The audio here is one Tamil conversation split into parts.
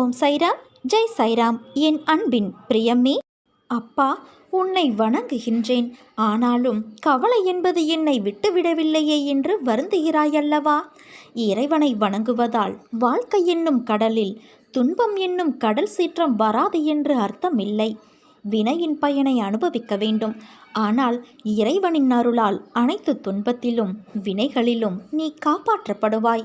ஓம் சைராம் ஜெய் சைராம். என் அன்பின் பிரியமே அப்பா உன்னை வணங்குகின்றேன். ஆனாலும் கவலை என்பது என்னை விட்டுவிடவில்லையே என்று வருந்துகிறாயல்லவா? இறைவனை வணங்குவதால் வாழ்க்கை என்னும் கடலில் துன்பம் என்னும் கடல் சீற்றம் வராது என்று அர்த்தமில்லை. வினையின் பயனை அனுபவிக்க வேண்டும். ஆனால் இறைவனின் அருளால் அனைத்து துன்பத்திலும் வினைகளிலும் நீ காப்பாற்றப்படுவாய்.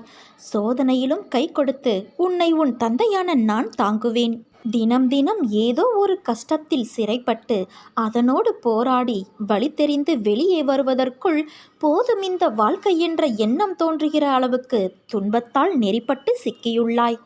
சோதனையிலும் கை கொடுத்து உன்னை உன் தந்தையான நான் தாங்குவேன். தினம் தினம் ஏதோ ஒரு கஷ்டத்தில் சிறைப்பட்டு அதனோடு போராடி வழி தெரிந்து வெளியே வருவதற்குள் போதும் இந்த வாழ்க்கை என்ற எண்ணம் தோன்றுகிற அளவுக்கு துன்பத்தால் நெறிப்பட்டு சிக்கியுள்ளாய்.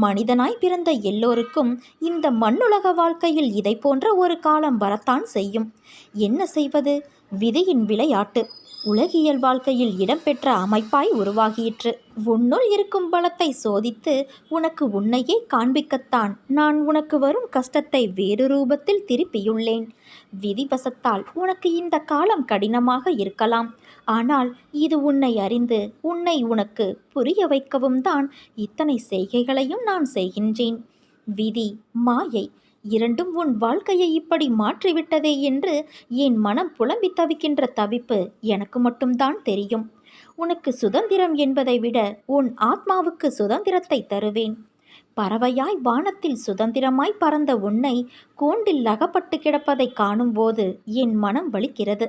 மனிதனாய் பிறந்த எல்லோருக்கும் இந்த மண்ணுலக வாழ்க்கையில் இதை போன்ற ஒரு காலம் வரத்தான் செய்யும். என்ன செய்வது? விதியின் விளையாட்டு. உலகியல் வாழ்க்கையில் இடம்பெற்ற அமைப்பாய் உருவாகிற்று உன்னுள் இருக்கும் பலத்தை சோதித்து உனக்கு உன்னையே காண்பிக்கத்தான். நான் உனக்கு வரும் கஷ்டத்தை வேறு ரூபத்தில் திருப்பியுள்ளேன். விதிவசத்தால் உனக்கு இந்த காலம் கடினமாக இருக்கலாம். ஆனால் இது உன்னை அறிந்து உன்னை உனக்கு புரிய வைக்கவும் தான் இத்தனை செய்கைகளையும் நான் செய்கின்றேன். விதி மாயை இரண்டும் உன் வாழ்க்கையை இப்படி மாற்றிவிட்டதே என்று என் மனம் புலம்பி தவிக்கின்ற தவிப்பு எனக்கு மட்டும்தான் தெரியும். உனக்கு சுதந்திரம் என்பதை விட உன் ஆத்மாவுக்கு சுதந்திரத்தை தருவேன். பறவையாய் வானத்தில் சுதந்திரமாய் பறந்த உன்னை கூண்டில் அகப்பட்டு கிடப்பதை காணும்போது என் மனம் வலிக்கிறது.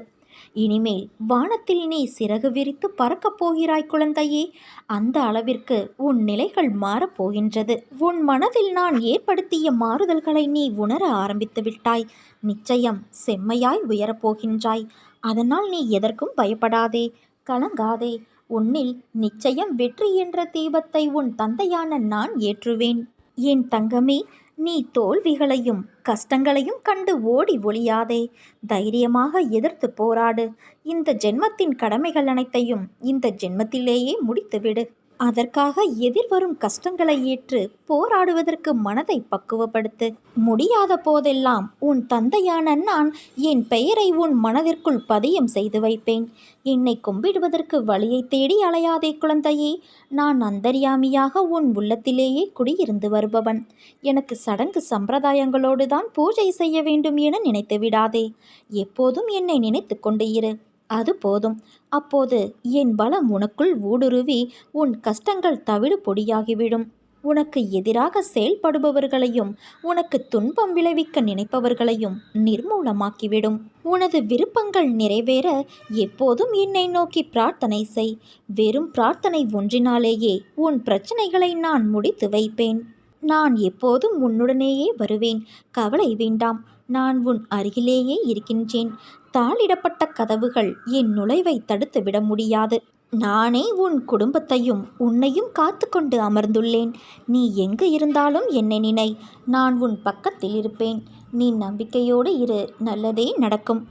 இனிமேல் வானத்தில் நீ சிறகு விரித்து பறக்கப் போகிறாய் குழந்தையே. அந்த அளவிற்கு உன் நிலைகள் மாறப்போகின்றது உன் மனதில் நான் ஏற்படுத்திய மாறுதல்களை நீ உணர ஆரம்பித்து விட்டாய். நிச்சயம் செம்மையாய் உயரப்போகின்றாய் அதனால் நீ எதற்கும் பயப்படாதே. கலங்காதே. உன்னில் நிச்சயம் வெற்றி என்ற தீபத்தை உன் தந்தையான நான் ஏற்றுவேன். என் தங்கமே நீ தோல்விகளையும் கஷ்டங்களையும் கண்டு ஓடி ஒளியாதே. தைரியமாக எதிர்த்து போராடு. இந்த ஜென்மத்தின் கடமைகள் அனைத்தையும் இந்த ஜென்மத்திலேயே முடித்துவிடு. அதற்காக எதிர்வரும் கஷ்டங்களை ஏற்று போராடுவதற்கு மனதை பக்குவப்படுத்து. முடியாத போதெல்லாம் உன் தந்தையான நான் என் பெயரை உன் மனதிற்குள் பதியம் செய்து வைப்பேன். என்னை கும்பிடுவதற்கு வழியை தேடி அலையாதே குழந்தையே. நான் அந்தரியாமியாக உன் உள்ளத்திலேயே குடியிருந்து வருபவன். எனக்கு சடங்கு சம்பிரதாயங்களோடு தான் பூஜை செய்ய வேண்டும் என நினைத்து விடாதே. எப்போதும் என்னை நினைத்து கொண்டு இரு. அது போதும். அப்போது என் பலம் உனக்குள் ஊடுருவி உன் கஷ்டங்கள் தவிடு பொடியாகிவிடும். உனக்கு எதிராக செயல்படுபவர்களையும் உனக்கு துன்பம் விளைவிக்க நினைப்பவர்களையும் நிர்மூலமாக்கிவிடும். உனது விருப்பங்கள் நிறைவேற எப்போதும் என்னை நோக்கி பிரார்த்தனை செய். வெறும் பிரார்த்தனை ஒன்றினாலேயே உன் பிரச்சனைகளை நான் முடித்து வைப்பேன். நான் எப்போதும் உன்னுடனேயே வருவேன். கவலை வேண்டாம். நான் உன் அருகிலேயே இருக்கின்றேன். தாளிடப்பட்ட கதவுகள் என் நுழைவை தடுத்து விட முடியாது. நானே உன் குடும்பத்தையும் உன்னையும் காத்து கொண்டு அமர்ந்துள்ளேன். நீ எங்கு இருந்தாலும் என்னை நினை. நான் உன் பக்கத்தில் இருப்பேன். நீ நம்பிக்கையோடு இரு. நல்லதே நடக்கும்.